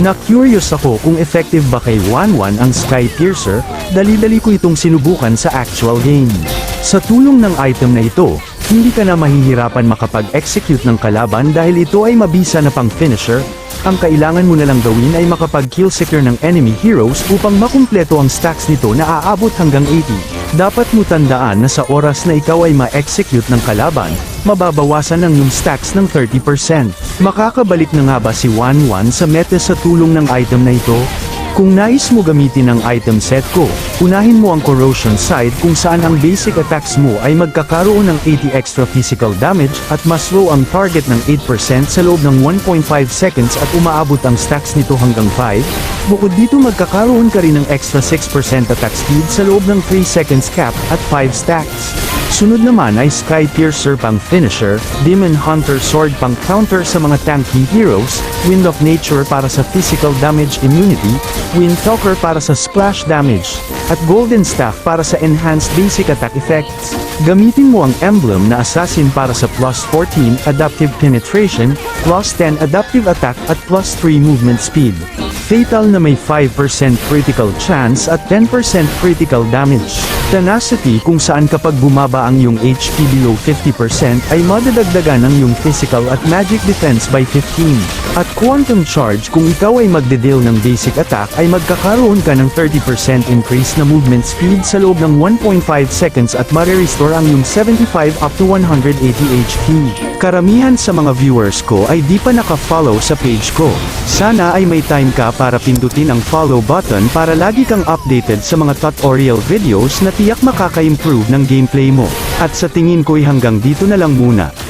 Na-curious ako kung effective ba kay 1-1 ang Sky Piercer, dali-dali ko itong sinubukan sa actual game. Sa tulong ng item na ito, hindi ka na mahihirapan makapag-execute ng kalaban dahil ito ay mabisa na pang finisher, ang kailangan mo na lang gawin ay makapag-kill secure ng enemy heroes upang makumpleto ang stacks nito na aabot hanggang 80. Dapat mo tandaan na sa oras na ikaw ay ma-execute ng kalaban, mababawasan ng yung stacks ng 30%. Makakabalik na nga ba si 1-1 sa meta sa tulong ng item na ito? Kung nais mo gamitin ang item set ko, unahin mo ang corrosion side kung saan ang basic attacks mo ay magkakaroon ng 80 extra physical damage at mas low ang target ng 8% sa loob ng 1.5 seconds at umaabot ang stacks nito hanggang 5. Bukod dito magkakaroon ka rin ng extra 6% attack speed sa loob ng 3 seconds cap at 5 stacks. Sunod naman ay Sky Piercer pang finisher, Demon Hunter Sword pang counter sa mga tanky heroes, Wind of Nature para sa physical damage immunity, Wind Talker para sa splash damage, at Golden Staff para sa enhanced basic attack effects. Gamitin mo ang emblem na Assassin para sa plus 14 adaptive penetration, plus 10 adaptive attack at plus 3 movement speed. Fatal na may 5% critical chance at 10% critical damage. Tenacity kung saan kapag bumaba ang iyong HP below 50% ay madadagdagan ang iyong physical at magic defense by 15. At Quantum Charge kung ikaw ay magde-deal ng basic attack ay magkakaroon ka ng 30% increase na movement speed sa loob ng 1.5 seconds at marirestore ang iyong 75 up to 180 HP. Karamihan sa mga viewers ko ay di pa naka-follow sa page ko. Sana ay may time ka para pindutin ang follow button para lagi kang updated sa mga tutorial videos na tiyak makaka-improve ng gameplay mo. At sa tingin ko'y hanggang dito na lang muna.